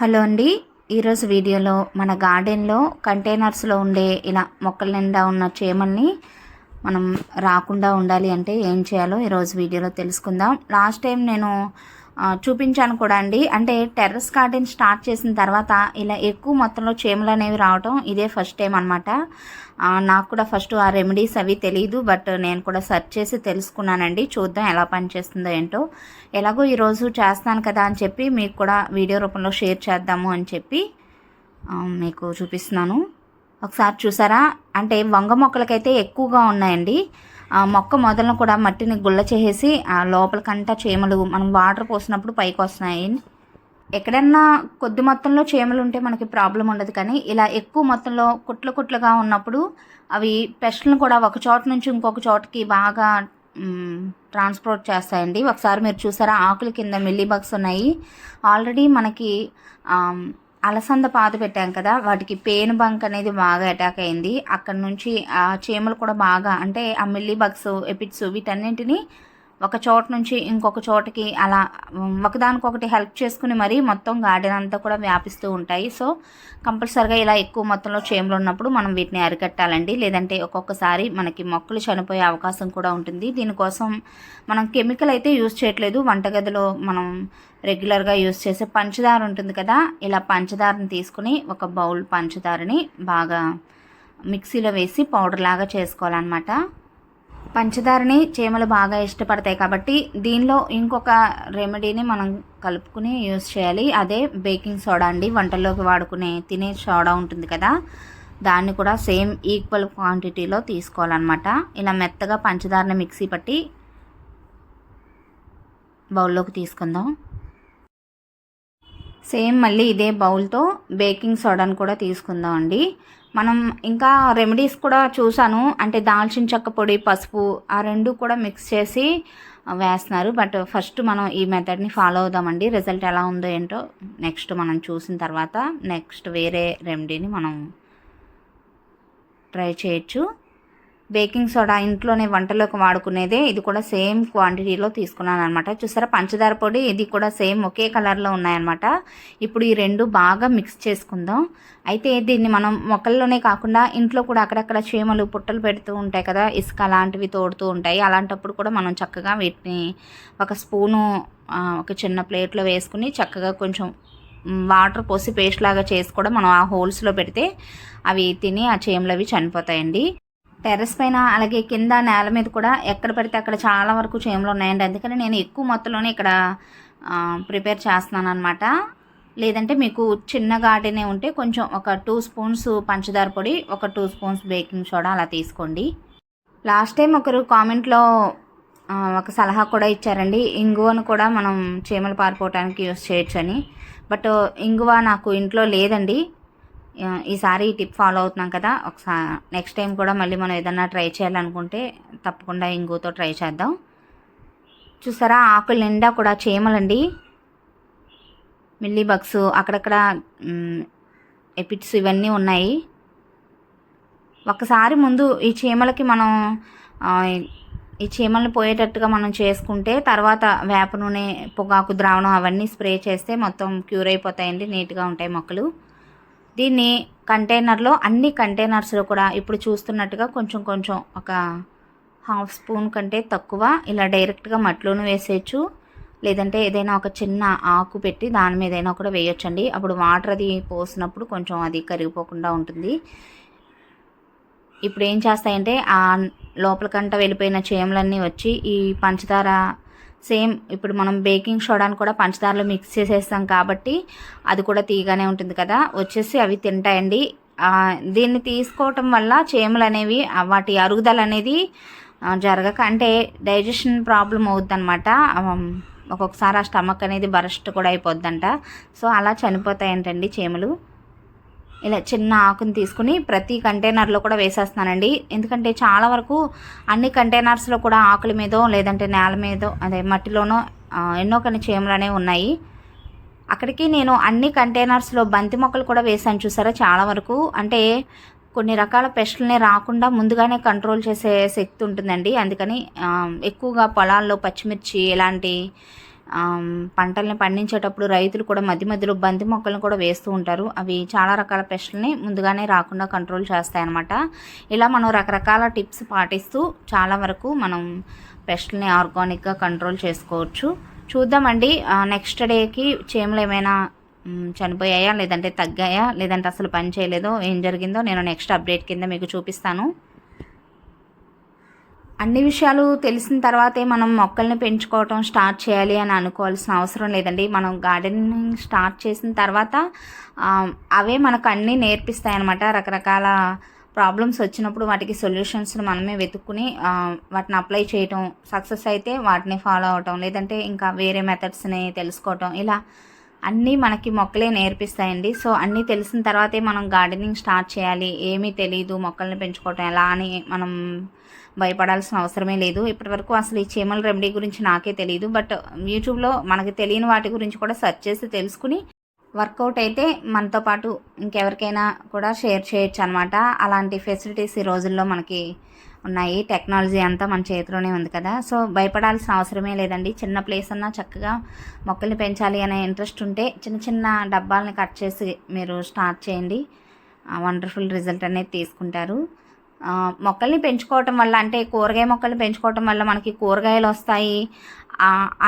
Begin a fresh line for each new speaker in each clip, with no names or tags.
Hello అండి. ఈరోజు వీడియోలో మన గార్డెన్లో కంటైనర్స్లో ఉండే ఇలా మొక్కల నిండా ఉన్న చేమల్ని మనం రాకుండా ఉండాలి అంటే ఏం చేయాలో ఈరోజు వీడియోలో తెలుసుకుందాం. లాస్ట్ టైం నేను చూపించాను కూడా అండి. అంటే టెర్రస్ గార్డెన్ స్టార్ట్ చేసిన తర్వాత ఇలా ఎక్కువ మొత్తంలో చేమలు అనేవి రావటం ఇదే ఫస్ట్ టైం అనమాట నాకు కూడా ఫస్ట్ ఆ రెమెడీస్ అవి తెలియదు బట్ నేను కూడా సెర్చ్ చేసి తెలుసుకున్నానండి. చూద్దాం ఎలా పనిచేస్తుందో ఏంటో. ఎలాగో ఈరోజు చేస్తాను కదా అని చెప్పి మీకు కూడా వీడియో రూపంలో షేర్ చేద్దాము అని చెప్పి మీకు చూపిస్తున్నాను. ఒకసారి చూసారా? అంటే వంగ మొక్కలకైతే ఎక్కువగా ఉన్నాయండి. మొక్క మొదలను కూడా మట్టిని గుల్ల చేసేసి ఆ లోపలికంటా చీమలు మనం వాటర్ పోసినప్పుడు పైకి వస్తున్నాయి. ఎక్కడన్నా కొద్ది మొత్తంలో చీమలు ఉంటే మనకి ప్రాబ్లం ఉండదు. కానీ ఇలా ఎక్కువ మొత్తంలో కుట్లు కుట్లుగా ఉన్నప్పుడు అవి పెస్ట్లను కూడా ఒక చోట నుంచి ఇంకొక చోటకి బాగా ట్రాన్స్పోర్ట్ చేస్తాయండి. ఒకసారి మీరు చూసారా ఆకుల కింద మిల్లీ బగ్స్ ఉన్నాయి. ఆల్రెడీ మనకి అలసంద పాత పెట్టాం కదా వాటికి పేను బంక్ అనేది బాగా అటాక్ అయింది. అక్కడ నుంచి ఆ చీమలు కూడా బాగా అంటే ఆ మిల్లీ బగ్స్ ఎపిట్స్ వీటన్నింటినీ ఒక చోట నుంచి ఇంకొక చోటకి అలా ఒకదానికొకటి హెల్ప్ చేసుకుని మరీ మొత్తం గార్డెన్ అంతా కూడా వ్యాపిస్తూ ఉంటాయి. సో కంపల్సరిగా ఇలా ఎక్కువ మొత్తంలో చేమలు ఉన్నప్పుడు మనం వీటిని అరికట్టాలండి. లేదంటే ఒక్కొక్కసారి మనకి మొక్కలు చనిపోయే అవకాశం కూడా ఉంటుంది. దీనికోసం మనం కెమికల్ అయితే యూజ్ చేయట్లేదు. వంటగదిలో మనం రెగ్యులర్గా యూజ్ చేసే పంచదార ఉంటుంది కదా ఇలా పంచదారని తీసుకుని ఒక బౌల్ పంచదారని బాగా మిక్సీలో వేసి పౌడర్ లాగా చేసుకోవాలన్నమాట. పంచదారని చీమలు బాగా ఇష్టపడతాయి కాబట్టి దీనిలో ఇంకొక రెమెడీని మనం కలుపుకుని యూస్ చేయాలి. అదే బేకింగ్ సోడా అండి. వంటల్లోకి వాడుకునే తినే సోడా ఉంటుంది కదా దాన్ని కూడా సేమ్ ఈక్వల్ క్వాంటిటీలో తీసుకోవాలన్నమాట. ఇలా మెత్తగా పంచదారని మిక్సీ పట్టి బౌల్లోకి తీసుకుందాం. సేమ్ మళ్ళీ ఇదే బౌల్తో బేకింగ్ సోడాని కూడా తీసుకుందాం అండి. మనం ఇంకా రెమెడీస్ కూడా చూసాను. అంటే దాల్చిన చెక్క పొడి పసుపు ఆ రెండు కూడా మిక్స్ చేసి వేస్తున్నారు. బట్ ఫస్ట్ మనం ఈ మెథడ్ని ఫాలో అవుదామండి. రిజల్ట్ ఎలా ఉందో ఏంటో నెక్స్ట్ మనం చూసిన తర్వాత నెక్స్ట్ వేరే రెమెడీని మనం ట్రై చేయొచ్చు. బేకింగ్ సోడా ఇంట్లోనే వంటలోకి వాడుకునేదే ఇది కూడా సేమ్ క్వాంటిటీలో తీసుకున్నాను అనమాట చూసారా? పంచదార పొడి ఇది కూడా సేమ్ ఒకే కలర్లో ఉన్నాయన్నమాట. ఇప్పుడు ఈ రెండు బాగా మిక్స్ చేసుకుందాం. అయితే దీన్ని మనం మొక్కల్లోనే కాకుండా ఇంట్లో కూడా అక్కడక్కడ చీమలు పుట్టలు పెడుతూ ఉంటాయి కదా ఇసుక అలాంటివి తోడుతూ ఉంటాయి. అలాంటప్పుడు కూడా మనం చక్కగా వీటిని ఒక స్పూను ఒక చిన్న ప్లేట్లో వేసుకుని చక్కగా కొంచెం వాటర్ పోసి పేస్ట్ లాగా చేసి కూడా మనం ఆ హోల్స్లో పెడితే అవి తిని ఆ చేమలు అవి చనిపోతాయండి. టెర్రస్ పైన అలాగే కింద నేల మీద కూడా ఎక్కడ పడితే అక్కడ చాలా వరకు చేమలు ఉన్నాయండి. అందుకని నేను ఎక్కువ మొత్తంలోనే ఇక్కడ ప్రిపేర్ చేస్తున్నాను అనమాట లేదంటే మీకు చిన్న గార్డెనే ఉంటే కొంచెం ఒక టూ స్పూన్స్ పంచదార పొడి ఒక టూ స్పూన్స్ బేకింగ్ సోడా అలా తీసుకోండి. లాస్ట్ టైం ఒకరు కామెంట్లో ఒక సలహా కూడా ఇచ్చారండి. ఇంగువను కూడా మనం చీమలు పారిపోవటానికి యూస్ చేయొచ్చని. బట్ ఇంగువ నాకు ఇంట్లో లేదండి. ఈసారి ఈ టిప్ ఫాలో అవుతున్నాం కదా ఒకసారి నెక్స్ట్ టైం కూడా మళ్ళీ మనం ఏదన్నా ట్రై చేయాలనుకుంటే తప్పకుండా ఇంగుతో ట్రై చేద్దాం. చూసారా ఆకుల నిండా కూడా చీమలండి. మిల్లీ బగ్స్ అక్కడక్కడ ఎపిట్స్ ఇవన్నీ ఉన్నాయి. ఒకసారి ముందు ఈ చీమలకి మనం ఈ చీమల్ని పోయేటట్టుగా మనం చేసుకుంటే తర్వాత వేప నూనె పొగాకు ద్రావణం అవన్నీ స్ప్రే చేస్తే మొత్తం క్యూర్ అయిపోతాయండి నీట్గా ఉంటాయి మొక్కలు. దీన్ని కంటైనర్లో అన్ని కంటైనర్స్లో కూడా ఇప్పుడు చూస్తున్నట్టుగా కొంచెం కొంచెం ఒక హాఫ్ స్పూన్ కంటే తక్కువ ఇలా డైరెక్ట్గా మట్టిలోనూ వేసేయచ్చు. లేదంటే ఏదైనా ఒక చిన్న ఆకు పెట్టి దాని మీద అయినా కూడా వేయొచ్చండి. అప్పుడు వాటర్ అది పోసినప్పుడు కొంచెం అది కరిగిపోకుండా ఉంటుంది. ఇప్పుడు ఏం చేస్తాయంటే ఆ లోపలికంట వెళ్ళిపోయిన చేమలన్నీ వచ్చి ఈ పంచదార సేమ్ ఇప్పుడు మనం బేకింగ్ సోడాని కూడా పంచదారలో మిక్స్ చేసేస్తాం కాబట్టి అది కూడా తీగానే ఉంటుంది కదా. వచ్చేసి అవి తింటాయండి. దీన్ని తీసుకోవటం వల్ల చీమలు అనేవి వాటి అరుగుదల అనేది జరగక అంటే డైజెషన్ ప్రాబ్లం అవుద్ది అనమాట ఒక్కొక్కసారి ఆ స్టమక్ అనేది బరస్ట్ కూడా అయిపోద్దంట. సో అలా చనిపోతాయంటండి చేమలు. ఇలా చిన్న ఆకుని తీసుకుని ప్రతి కంటైనర్లో కూడా వేసేస్తానండి ఎందుకంటే చాలా వరకు అన్ని కంటైనర్స్లో కూడా ఆకుల మీదో లేదంటే నేల మీదో అదే మట్టిలోనో ఎన్నో కొన్ని చీమలు అనేవి ఉన్నాయి. అక్కడికి నేను అన్ని కంటైనర్స్లో బంతి మొక్కలు కూడా వేసాను చూసారా చాలా వరకు. అంటే కొన్ని రకాల పెస్టులని రాకుండా ముందుగానే కంట్రోల్ చేసే శక్తి ఉంటుందండి. అందుకని ఎక్కువగా పొలాల్లో పచ్చిమిర్చి ఇలాంటి పంటల్ని పండించేటప్పుడు రైతులు కూడా మధ్య మధ్యలో బంతి మొక్కలను కూడా వేస్తూ ఉంటారు. అవి చాలా రకాల పెస్టుల్ని ముందుగానే రాకుండా కంట్రోల్ చేస్తాయన్నమాట. ఇలా మనం రకరకాల టిప్స్ పాటిస్తూ చాలా వరకు మనం పెస్టుల్ని ఆర్గానిక్గా కంట్రోల్ చేసుకోవచ్చు. చూద్దామండి నెక్స్ట్ డేకి చేమలు ఏమైనా చనిపోయాయా లేదంటే తగ్గాయా లేదంటే అసలు పని చేయలేదో ఏం జరిగిందో నేను నెక్స్ట్ అప్డేట్ కింద మీకు చూపిస్తాను. అన్ని విషయాలు తెలిసిన తర్వాతే మనం మొక్కల్ని పెంచుకోవటం స్టార్ట్ చేయాలి అని అనుకోవాల్సిన అవసరం లేదండి. మనం గార్డెనింగ్ స్టార్ట్ చేసిన తర్వాత అవే మనకు అన్నీ నేర్పిస్తాయి అనమాట రకరకాల ప్రాబ్లమ్స్ వచ్చినప్పుడు వాటికి సొల్యూషన్స్ని మనమే వెతుక్కుని వాటిని అప్లై చేయటం సక్సెస్ అయితే వాటిని ఫాలో అవటం లేదంటే ఇంకా వేరే మెథడ్స్ని తెలుసుకోవటం ఇలా అన్నీ మనకి మొక్కలే నేర్పిస్తాయండి. సో అన్నీ తెలిసిన తర్వాతే మనం గార్డెనింగ్ స్టార్ట్ చేయాలి. ఏమీ తెలియదు మొక్కల్ని పెంచుకోవటం ఎలా అని మనం భయపడాల్సిన అవసరమే లేదు. ఇప్పటివరకు అసలు ఈ చీమల రెమెడీ గురించి నాకే తెలియదు బట్ యూట్యూబ్లో మనకి తెలియని వాటి గురించి కూడా సెర్చ్ చేసి తెలుసుకుని వర్కౌట్ అయితే మనతో పాటు ఇంకెవరికైనా కూడా షేర్ చేయొచ్చు అనమాట అలాంటి ఫెసిలిటీస్ ఈ రోజుల్లో మనకి ఉన్నాయి. టెక్నాలజీ అంతా మన చేతిలోనే ఉంది కదా. సో భయపడాల్సిన అవసరమే లేదండి. చిన్న ప్లేస్ అన్నా చక్కగా మొక్కల్ని పెంచాలి అనే ఇంట్రెస్ట్ ఉంటే చిన్న చిన్న డబ్బాలని కట్ చేసి మీరు స్టార్ట్ చేయండి. వండర్ఫుల్ రిజల్ట్ అనేది తీసుకుంటారు. మొక్కల్ని పెంచుకోవటం వల్ల అంటే కూరగాయ మొక్కల్ని పెంచుకోవటం వల్ల మనకి కూరగాయలు వస్తాయి.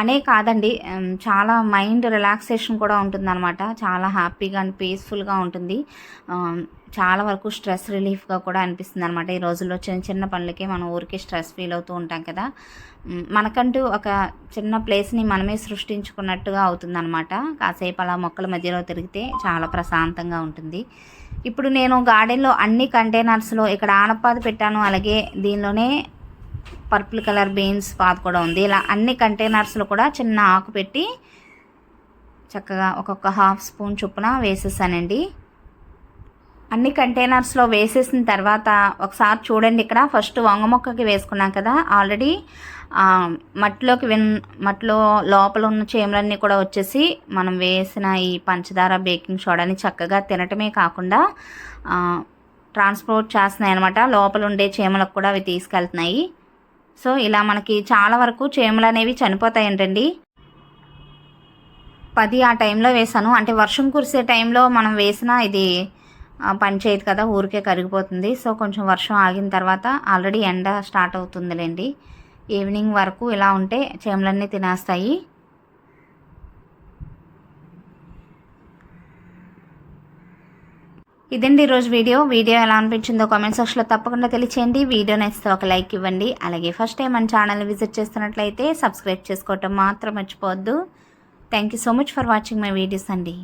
అనే కాదండి. చాలా మైండ్ రిలాక్సేషన్ కూడా ఉంటుందన్నమాట. చాలా హ్యాపీగా అండ్ పీస్ఫుల్గా ఉంటుంది. చాలా వరకు స్ట్రెస్ రిలీఫ్గా కూడా అనిపిస్తుంది అనమాట ఈ రోజుల్లో చిన్న చిన్న పనులకే మనం ఊరికే స్ట్రెస్ ఫీల్ అవుతూ ఉంటాం కదా. మనకంటూ ఒక చిన్న ప్లేస్ని మనమే సృష్టించుకున్నట్టుగా అవుతుందన్నమాట. కాసేపు అలా మొక్కల మధ్యలో తిరిగితే చాలా ప్రశాంతంగా ఉంటుంది. ఇప్పుడు నేను గార్డెన్లో అన్ని కంటైనర్స్లో ఇక్కడ ఆనపాదు పెట్టాను. అలాగే దీనిలోనే పర్పుల్ కలర్ బీన్స్ పాత్ కూడా ఉంది. ఇలా అన్ని కంటైనర్స్లో కూడా చిన్న ఆకు పెట్టి చక్కగా ఒక్కొక్క హాఫ్ స్పూన్ చొప్పున వేసేసానండి. అన్ని కంటైనర్స్లో వేసేసిన తర్వాత ఒకసారి చూడండి ఇక్కడ. ఫస్ట్ వంగ మొక్కకి వేసుకున్నాం కదా. ఆల్రెడీ మట్టిలోకి విన్ మట్టిలో లోపల ఉన్న చేమలన్నీ కూడా వచ్చేసి మనం వేసిన ఈ పంచదార బేకింగ్ సోడాని చక్కగా తినటమే కాకుండా ట్రాన్స్పోర్ట్ చేస్తున్నాయి అనమాట లోపల ఉండే చీమలకు కూడా అవి తీసుకెళ్తున్నాయి. సో ఇలా మనకి చాలా వరకు చేమలు అనేవి చనిపోతాయంటండి. పది ఆ టైంలో వేసాను. అంటే వర్షం కురిసే టైంలో మనం వేసిన ఇది పనిచేయదు కదా ఊరికే కరిగిపోతుంది. సో కొంచెం వర్షం ఆగిన తర్వాత ఆల్రెడీ ఎండ స్టార్ట్ అవుతుందిలేండి. ఈవినింగ్ వరకు ఇలా ఉంటే చేమలన్నీ తినేస్తాయి. ఇదండి ఈరోజు వీడియో. వీడియో ఎలా అనిపించిందో కామెంట్ సెక్షన్లో తప్పకుండా తెలియచేయండి. వీడియో నచ్చితే ఒక లైక్ ఇవ్వండి. అలాగే ఫస్ట్ టైం మన ఛానల్ విజిట్ చేస్తున్నట్లయితే సబ్స్క్రైబ్ చేసుకోవటం మాత్రం మర్చిపోవద్దు. Thank you so much for watching my videos అండి.